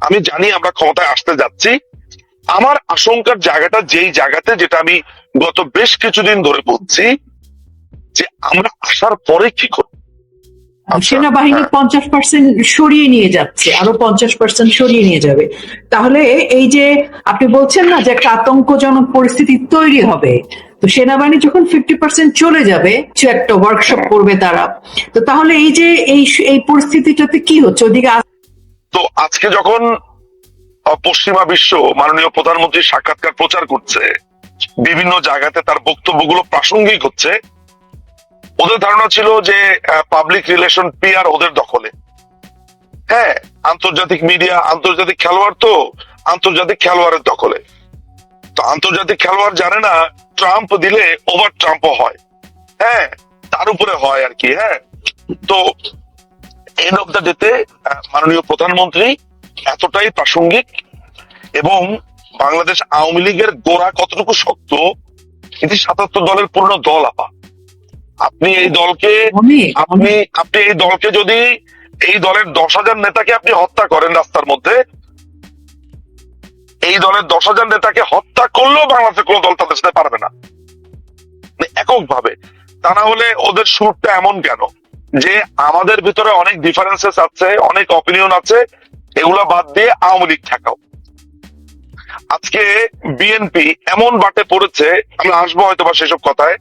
আমি জানি আমরা ক্ষমতায় আসতে যাচ্ছি। আমার আশঙ্কার জায়গাটা যেই জায়গাতে যেটা আমি গত বেশ কিছুদিন ধরে বলছি যে আমরা আসার পরে কি করব? আচ্ছা, সেনাবাহিনী হ্যাঁ। পঞ্চাশ পার্সেন্ট সরিয়ে নিয়ে যাচ্ছে আরও পঞ্চাশ পার্সেন্ট সরিয়ে নিয়ে যাবে। তাহলে এই যে আপনি বলছেন না যে একটা আতঙ্কজনক পরিস্থিতি তৈরি হবে তো সেনাবাহিনী যখন ফিফটি পার্সেন্ট চলে যাবে কিছু একটা ওয়ার্কশপ করবে তারা। তো তাহলে এই যে এই এই পরিস্থিতিটাতে কি হচ্ছে? ওদিকে তো আজকে যখন পশ্চিমা বিশ্ব মাননীয় প্রধানমন্ত্রী সাক্ষাৎকার প্রচার করছে, বিভিন্ন জায়গাতে তার বক্তব্যগুলো প্রাসঙ্গিক হচ্ছে, ওদের ধারণা ছিল যে পাবলিক রিলেশন পিআর ওদের দখলে। হ্যাঁ আন্তর্জাতিক মিডিয়া আন্তর্জাতিক খেলোয়াড় তো আন্তর্জাতিক খেলোয়াড়ের দখলে। তো আন্তর্জাতিক খেলোয়াড় জানে না ট্রাম্প দিলে ওভার ট্রাম্পও হয়। হ্যাঁ তার উপরে হয় আর কি হ্যাঁ। তো এন্ড অফ দ্য ডেতে মাননীয় প্রধানমন্ত্রী এতটাই প্রাসঙ্গিক এবং বাংলাদেশ আওয়ামী লীগের গোড়া কতটুকু শক্ত এটি সাতাত্তর দলের পূর্ণ দল আপা। আপনি এই দলকে আপনি আপনি এই দলকে যদি এই দলের দশ হাজার নেতাকে আপনি হত্যা করেন রাস্তার মধ্যে এই দলের দশ হাজার নেতাকে হত্যা করলেও বাংলাদেশের কোন দল তাদের সাথে পারবে না। মানে এককভাবে। তা না হলে ওদের সুরটা এমন কেন? যে আমাদের ভিতরে অনেক ডিফারেন্সেস আছে, অনেক অপিনিয়ন আছে, এগুলা বাদ দিয়ে আওয়ামী লীগ ঠেকাও। আজকে বিএনপি এমন বাটে পড়েছে আমরা আসব হয়তো বা সেসব কথায়।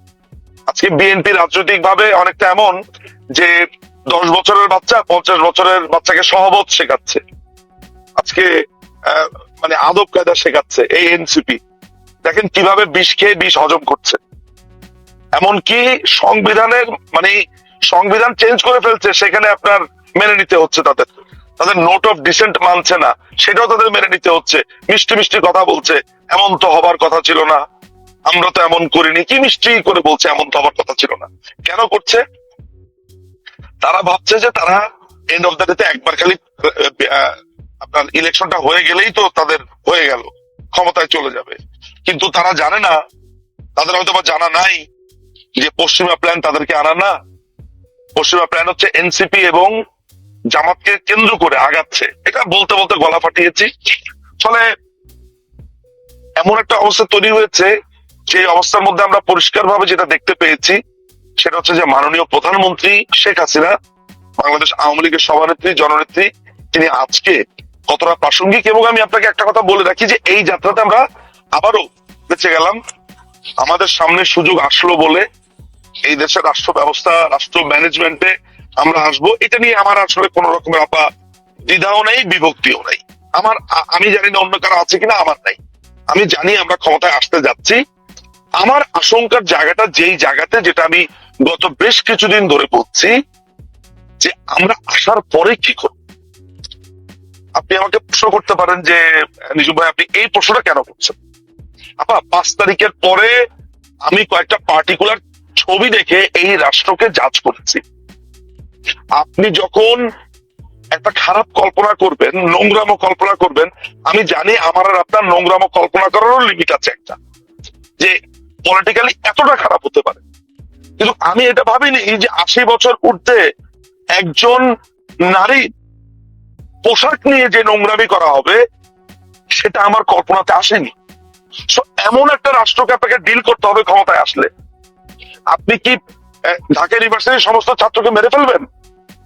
আজকে বিএনপি রাজনৈতিক ভাবে অনেকটা এমন যে দশ বছরের বাচ্চা পঞ্চাশ বছরের বাচ্চাকে সহবত শেখাচ্ছে। আজকে মানে আদব কায়দা শেখাচ্ছে এই এনসিপি দেখেন কীভাবে বিষ খেয়ে বিষ হজম করছে। এমনকি সংবিধানের মানে সংবিধান চেঞ্জ করে ফেলছে, সেখানে আপনার মেনে নিতে হচ্ছে তাদের। তাদের নোট অফ ডিসেন্ট মানছে না, সেটাও তাদের মেনে নিতে হচ্ছে। মিষ্টি মিষ্টি কথা বলছে, এমন তো হবার কথা ছিল না। আমরা তো এমন করিনি, কি মিষ্টি করে বলছে, এমন তো হবার কথা ছিল না। কেন করছে? তারা ভাবছে যে তারা এন্ড অফ দ্য ডেতে একবার খালি আপনার ইলেকশনটা হয়ে গেলেই তো তাদের হয়ে গেল, ক্ষমতায় চলে যাবে। কিন্তু তারা জানে না, তাদের হয়তো বা জানা নাই যে পশ্চিমা প্ল্যান তাদেরকে আনা না। পশ্চিমা প্ল্যান হচ্ছে এনসিপি এবং জামাতকে কেন্দ্র করে আগাচ্ছে। এটা বলতে বলতে গলা ফাটিয়েছি। ফলে এমন একটা অবস্থা তৈরি হয়েছে, যে অবস্থার মধ্যে আমরা পরিষ্কারভাবে যেটা দেখতে পেয়েছি, সেটা হচ্ছে যে মাননীয় প্রধানমন্ত্রী শেখ হাসিনা, বাংলাদেশ আওয়ামী লীগের সভানেত্রী, জননেত্রী, তিনি আজকে কতটা প্রাসঙ্গিক এবং আমি আপনাকে একটা কথা বলে রাখি যে এই যাত্রাতে আমরা আবারও বেঁচে গেলাম। আমাদের সামনে সুযোগ আসলো বলে এই দেশের রাষ্ট্র ব্যবস্থা, রাষ্ট্র ম্যানেজমেন্টে আমরা আসব। এটা নিয়ে আমার আসলে কোন রকমের আপা দ্বিধাও নেই, বিভক্তিও নেই। আমার আমি জানি না অন্য কারও আছে কিনা, আমার নাই। আমি জানি আমরা ক্ষমতায় আসতে যাচ্ছি। আমার আশঙ্কার জায়গাটা যেই জায়গাতে যেটা আমি গত বেশ কিছুদিন ধরে বলছি, যে আমরা আসার পরে কি করব? আপনি আমাকে প্রশ্ন করতে পারেন যে নিজু ভাই, আপনি এই প্রশ্নটা কেন করছেন? আপা, পাঁচ তারিখের পরে আমি কয়েকটা পার্টিকুলার ছবি দেখে এই রাষ্ট্রকে জাজ করেছি। আপনি যখন একটা খারাপ কল্পনা করবেন, নোংরাম কল্পনা করবেন, আমি জানি আমার আর আপনার নোংরাম কল্পনা করারও লিমিট আছে একটা, যে পলিটিক্যালি এতটা খারাপ হতে পারে। কিন্তু আমি এটা ভাবিনি যে আশি বছর উঠতে একজন নারী পোশাক নিয়ে যে নোংরামি করা হবে, সেটা আমার কল্পনাতে আসেনি। এমন একটা রাষ্ট্রকে আপনাকে ডিল করতে হবে ক্ষমতায় আসলে। আপনি কি ঢাকা ইউনিভার্সিটির সমস্ত ছাত্রকে মেরে ফেলবেন?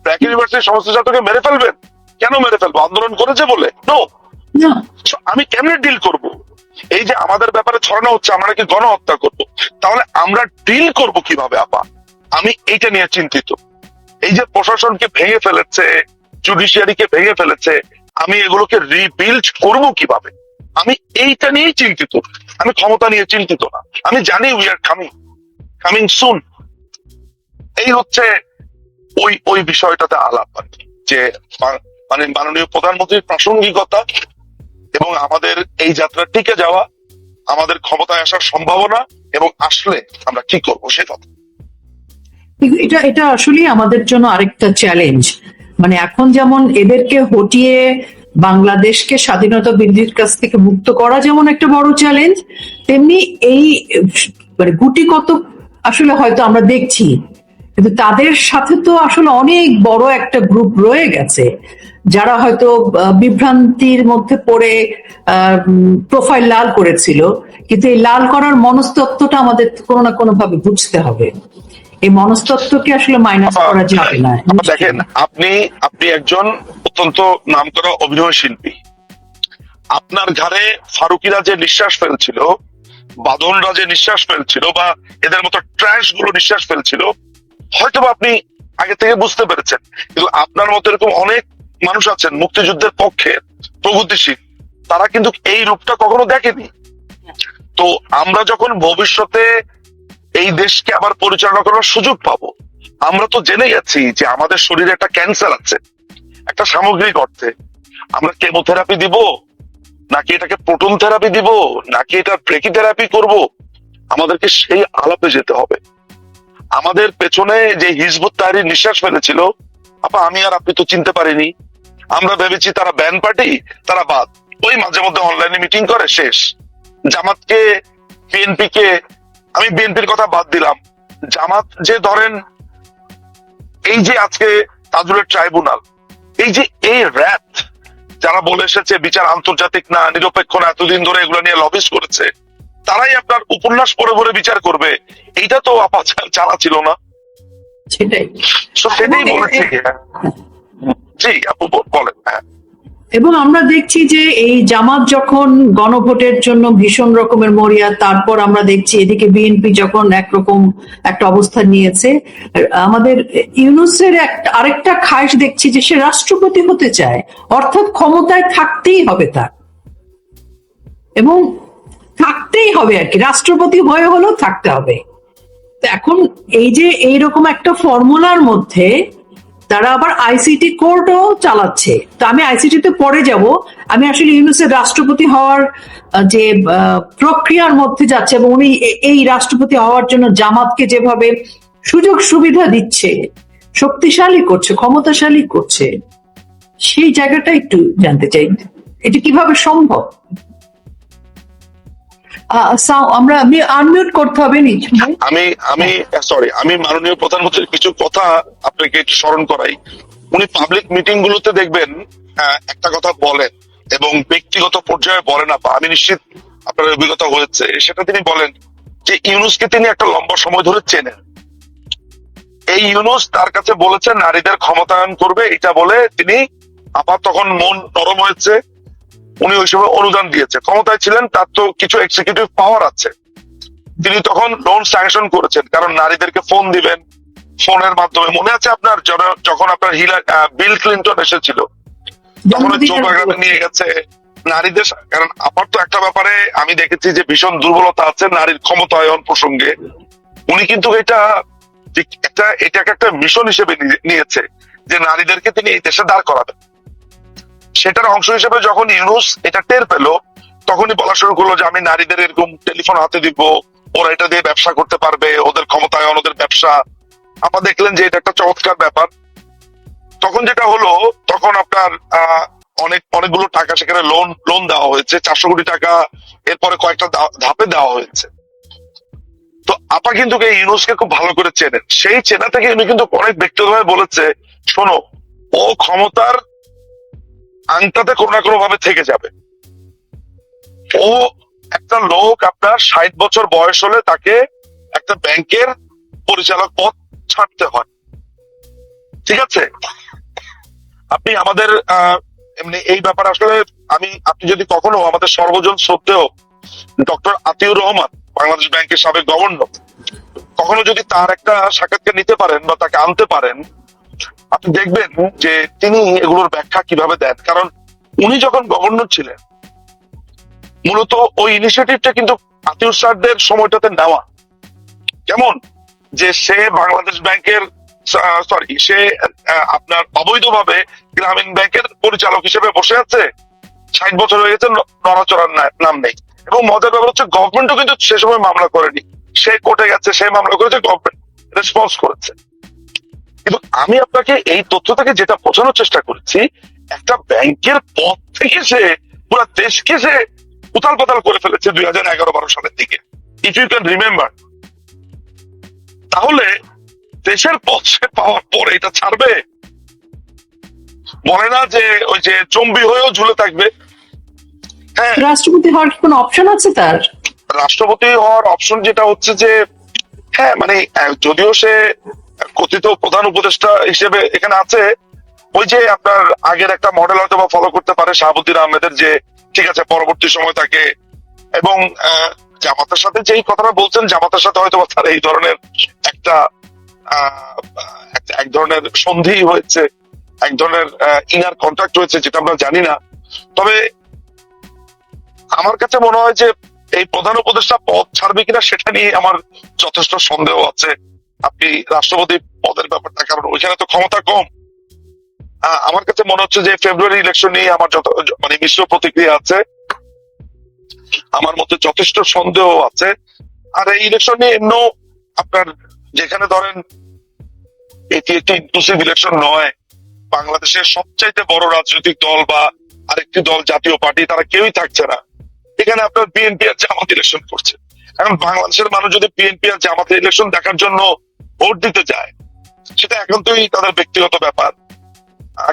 ব্র্যাক ইউনিভার্সিটির সমস্ত ছাত্রকে মেরে ফেলবেন? কেন মেরে ফেলব? আন্দোলন করেছে বলে? নো। আমি কেমনে ডিল করব? এই যে আমাদের ব্যাপারে ছড়ানো হচ্ছে আমরা নাকি গণহত্যা করব? তাহলে আমরা ডিল করব কীভাবে আপা? আমি এইটা নিয়ে চিন্তিত। এই যে প্রশাসনকে ভেঙে ফেলেছে জুডিশিয়ারিকে ভেঙে ফেলেছে আমি এগুলোকে রিবিল্ড করব কীভাবে? আমি এইটা নিয়েই চিন্তিত। আমি ক্ষমতা নিয়ে চিন্তিত না। আমি জানি we are coming coming soon এই হচ্ছে ওই ওই বিষয়টাতে আলাপ আর কি। যে মানে মাননীয় প্রধানমন্ত্রীর প্রাসঙ্গিকতা এবং আমাদের এই যাত্রা টিকে যাওয়া, আমাদের ক্ষমতায় আসার সম্ভাবনা এবং আসলে আমরা কি করব সে কথা এটা এটা আসলে আমাদের জন্য আরেকটা চ্যালেঞ্জ মানে এখন যেমন এদেরকে হটিয়ে বাংলাদেশকে স্বাধীনতা বিধির কাছ থেকে মুক্ত করা যেমন একটা বড় চ্যালেঞ্জ তেমনি এই মানে গুটি কত আসলে হয়তো আমরা দেখছি কিন্তু তাদের সাথে তো আসলে অনেক বড় একটা গ্রুপ রয়ে গেছে যারা হয়তো বিভ্রান্তির মধ্যে পড়ে প্রোফাইল লাল করেছিল কিন্তু এই লাল করার মনস্তত্ত্বটা আমাদের কোনো না কোনো ভাবে বুঝতে হবে। এই মনস্তত্ত্বকে আসলে মাইনাস করা যাবে না। দেখেন আপনি আপনি একজন অত্যন্ত নামকরা অভিনয় শিল্পী। আপনার ঘরে ফারুকিরা যে নিঃশ্বাস ফেলছিল বাদনরা যে নিঃশ্বাস ফেলছিল বা এদের মতো ট্র্যাশগুলো নিঃশ্বাস ফেলছিল হয়তো আপনি আগে থেকে বুঝতে পেরেছেন। কিন্তু আপনার মতো এরকম অনেক মানুষ আছেন মুক্তিযুদ্ধের পক্ষে, প্রগতিশীল, তারা কিন্তু এই রূপটা কখনো দেখেনি। তো আমরা যখন ভবিষ্যতে এই দেশকে আবার পরিচালনা করার সুযোগ পাবো, আমরা তো জেনে গেছি যে আমাদের শরীরে একটা ক্যান্সার আছে, একটা সামগ্রিক অর্থে। আমরা কেমোথেরাপি দিব নাকি এটাকে প্রোটন থেরাপি দিব, নাকি এটা ব্রেকি থেরাপি করব? আমাদেরকে সেই আলাপে যেতে হবে। আমাদের পেছনে যে হিজবুত তাহারি নিঃশ্বাস ফেলেছিল, আপা, আমি আর আপনি তো চিনতে পারিনি। আমরা ভেবেছি তারা ব্যান পার্টি, তারা বাদ। ওই মাঝে মধ্যে অনলাইনে মিটিং করে, শেষ। জামাতকে বিএনপি কে আমি বিএনপির কথা বাদ দিলাম। জামাত যে ধরেন, এই যে আজকে তাজুলের ট্রাইব্যুনাল, এই যে এই র্যাত যারা বলে এসেছে বিচার আন্তর্জাতিক না নিরপেক্ষ না এতদিন ধরে এগুলো নিয়ে লবিস করেছে তারাই আপনার উপন্যাস পড়ে পরে বিচার করবে। এইটা তো আপা জানা ছিল না। সেটাই। সেটাই বলেছি। জি আপু বলেন হ্যাঁ। এবং আমরা দেখছি যে এই জামাত যখন গণভোটের জন্য ভীষণ রকমের মরিয়া, তারপর আমরা দেখছি এদিকে বিএনপি যখন একরকম একটা অবস্থান নিয়েছে, আমাদের ইউনুসের একটা আরেকটা খাস দেখছি যে সে রাষ্ট্রপতি হতে চায়, অর্থাৎ ক্ষমতায় থাকতেই হবে তার। এবং থাকতেই হবে আর কি, রাষ্ট্রপতি হয়ে হলেও থাকতে হবে। এখন এই যে এইরকম একটা ফর্মুলার মধ্যে তারা আবার আইসিটি কোর্টও চালাচ্ছে। তো আমি আইসিটি তে পরে যাব। আমি আসলে ইউনুসের রাষ্ট্রপতি হওয়ার যে প্রক্রিয়ার মধ্যে যাচ্ছে এবং উনি এই রাষ্ট্রপতি হওয়ার জন্য জামাতকে যেভাবে সুযোগ সুবিধা দিচ্ছে, শক্তিশালী করছে, ক্ষমতাশালী করছে, সেই জায়গাটা একটু জানতে চাই। এটা কীভাবে সম্ভব? আমরা, আমি আনমিউট করতে হবে আমি আমি সরি আমি মাননীয় প্রধানমন্ত্রীর কিছু কথা আপনাকে স্মরণ করাই। উনি পাবলিক মিটিং গুলোতে দেখবেন একটা কথা বলেন এবং ব্যক্তিগত পর্যায়ে বলেন আপা। আমি নিশ্চিত আপনার অভিজ্ঞতা হয়েছে। সেটা তিনি বলেন যে ইউনুসকে তিনি একটা লম্বা সময় ধরে চেনেন। এই ইউনুস তার কাছে বলেছেন নারীদের ক্ষমতায়ন করবে, এটা বলে তিনি আপাত তখন মন নরম হয়েছে। উনি ওই সময় অনুদান দিয়েছে। ক্ষমতায় ছিলেন তার তো কিছু এক্সিকিউটিভ পাওয়ার আছে। তিনি তখন লোন স্যাংশন করেছেন কারণ নারীদেরকে ফোন দিবেন। ফোনের মাধ্যমে। মনে আছে আপনার? যখন আপনার হিলা বিল ক্লিন্টন এসেছিল তখন ওই চৌকাগ্রামে নিয়ে গেছে। নারীদের কারণ আপার তো একটা ব্যাপারে আমি দেখেছি যে ভীষণ দুর্বলতা আছে নারীর ক্ষমতায়ন প্রসঙ্গে। উনি কিন্তু এটা একটা এটাকে একটা মিশন হিসেবে নিয়েছে যে নারীদেরকে তিনি এই দেশে দাঁড় করাবেন। সেটার অংশ হিসেবে যখন ইউনুস এটা টের পেল, তখনই বলা শুরু করল যে আমি নারীদের এরকম টেলিফোন হাতে দিব, ওরা এটা দিয়ে ব্যবসা করতে পারবে, ওদের ক্ষমতায়ন ওদের ব্যবসা। আপা দেখলেন যে এটা একটা চমৎকার ব্যাপার। তখন যেটা হলো, তখন আপনার অনেক, অনেকগুলো টাকা সেখানে লোন লোন দেওয়া হয়েছে, চারশো কোটি টাকা, এরপরে কয়েকটা ধাপে দেওয়া হয়েছে। তো আপা কিন্তু ইউনুসকে খুব ভালো করে চেনেন। সেই চেনা থেকে উনি কিন্তু অনেক ব্যক্তিগতভাবে বলেছে, শোনো, ও ক্ষমতার আংটাতে কোনো না কোনো ভাবে থেকে যাবে। ও একটা লোক আপনার ষাট বছর বয়স হলে তাকে একটা ব্যাংকের পরিচালক পদ ছাড়তে হয়। ঠিক আছে? আপনি আমাদের এমনি এই ব্যাপারে আসলে আমি, আপনি যদি কখনো আমাদের সর্বজন শ্রদ্ধেয় ডক্টর আতিউর রহমান, বাংলাদেশ ব্যাংকের সাবেক গভর্নর, কখনো যদি তার একটা সাক্ষাৎকার নিতে পারেন বা তাকে আনতে পারেন আপনি দেখবেন যে তিনি এগুলোর ব্যাখ্যা কীভাবে দেন। কারণ উনি যখন গভর্নর ছিলেন, মূলত ওই ইনিশিয়েটিভটা কিন্তু আতিউর স্যারদের সময়টাতে নেওয়া। কেমন? যে সে বাংলাদেশ ব্যাংকের সরি সে আপনার অবৈধভাবে গ্রামীণ ব্যাংকের পরিচালক হিসেবে বসে আছে। ষাট বছর হয়ে গেছে নড়াচড়ার নাম নেই। এবং মজার ব্যাপার হচ্ছে গভর্নমেন্টও কিন্তু সে সময় মামলা করেনি। সে কোর্টে গেছে, সে মামলা করেছে গভর্নমেন্ট রেসপন্স করেছে। আমি আপনাকে এই তথ্য থেকে যেটা বোঝানোর চেষ্টা করছি একটা ব্যাংকের পথ থেকে সে পুরো দেশকে সে উতাল পাতাল করে ফেলেছে দুই হাজার এগারো বারো সালের দিকে। ইফ ইউ ক্যান রিমেম্বার তাহলে দেশের পদ সে পাওয়ার পরে এটা ছাড়বে? বলে না যে ওই যে জম্বি হয়েও ঝুলে থাকবে। হ্যাঁ। রাষ্ট্রপতি হওয়ার কোনো অপশন আছে তার? রাষ্ট্রপতি হওয়ার অপশন যেটা হচ্ছে যে হ্যাঁ মানে যদিও সে কথিত প্রধান উপদেষ্টা হিসেবে এখানে আছে। ওই যে আপনার আগের একটা মডেল হয়তো বা ফলো করতে পারে শাহাবুদ্দিন আহমেদের যে, ঠিক আছে, পরবর্তী সময় তাকে। এবং জামাতের সাথে যেই কথাটা বলছেন, জামাতের সাথে হয়তো তার এই ধরনের একটা এক ধরনের সন্ধি হয়েছে, এক ধরনের ইনার কন্ট্রাক্ট হয়েছে, যেটা আমরা জানি না। তবে আমার কাছে মনে হয় যে, এই প্রধান উপদেষ্টা পদ ছাড়বে কিনা সেটা নিয়ে আমার যথেষ্ট সন্দেহ আছে। আপনি রাষ্ট্রপতি পদের ব্যাপারটা, কারণ ওইখানে তো ক্ষমতা কম। আমার কাছে মনে হচ্ছে যে ফেব্রুয়ারি ইলেকশন নিয়ে আমার যত মানে মিশ্র প্রতিক্রিয়া আছে, আমার মধ্যে যথেষ্ট সন্দেহ আছে। আর এই ইলেকশন নিয়ে এমন আপনার যেখানে ধরেন এটি একটি ইনক্লুসিভ ইলেকশন নয়, বাংলাদেশের সবচাইতে বড় রাজনৈতিক দল বা আরেকটি দল জাতীয় পার্টি, তারা কেউই থাকছে না। এখানে আপনার বিএনপি আর জামাত ইলেকশন করছে। এখন বাংলাদেশের মানুষ যদি বিএনপি আর জামাতের ইলেকশন দেখার জন্য ভোট দিতে যায় সেটা একান্তই তাদের ব্যক্তিগত ব্যাপার।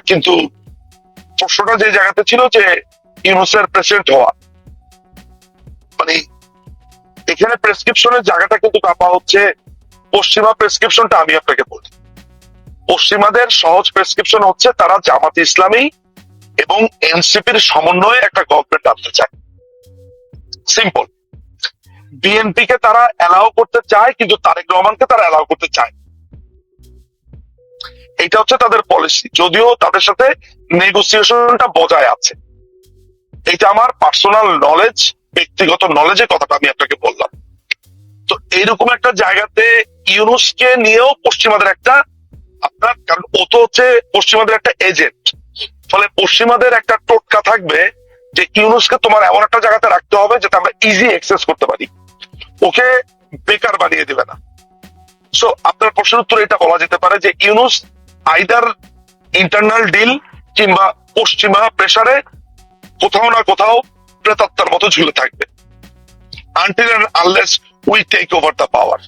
কিন্তু প্রশ্নটা যে জায়গাতে ছিল যে ইউনুসের প্রেসিডেন্ট হওয়া মানে এখানে প্রেসক্রিপশনের জায়গাটা কিন্তু কাপা হচ্ছে, পশ্চিমা প্রেসক্রিপশনটা আমি আপনাকে বলি। পশ্চিমাদের সহজ প্রেসক্রিপশন হচ্ছে তারা জামাত ইসলামী এবং এনসিপির সমন্বয়ে একটা গভর্নমেন্ট আনতে চায়। সিম্পল বিএনপি কে তারা অ্যালাউ করতে চায়, কিন্তু তারেক রহমানকে তারা অ্যালাউ করতে চায় এটা হচ্ছে তাদের পলিসি যদিও তাদের সাথে নেগোসিয়েশনটা বজায় আছে। এটা আমার পার্সোনাল নলেজ ব্যক্তিগত নলেজের কথাটা আমি আপনাকে বললাম। তো এইরকম একটা জায়গাতে ইউনুসকে নিয়েও পশ্চিমাদের একটা আপনার, কারণ ও তো হচ্ছে পশ্চিমাদের একটা এজেন্ট ফলে পশ্চিমাদের একটা টোটকা থাকবে যে ইউনুসকে তোমার এমন একটা জায়গাতে রাখতে হবে যাতে আমরা ইজি এক্সেস করতে পারি। ওকে বেকার বানিয়ে দিবে না। সো আপনার প্রশ্নের উত্তর এটা বলা যেতে পারে যে ইউনুস আইদার ইন্টারনাল ডিল কিংবা পশ্চিমা প্রেসারে কোথাও না কোথাও প্রেতাত্মার মতো ঝুলে থাকবে। Until unless we take over the power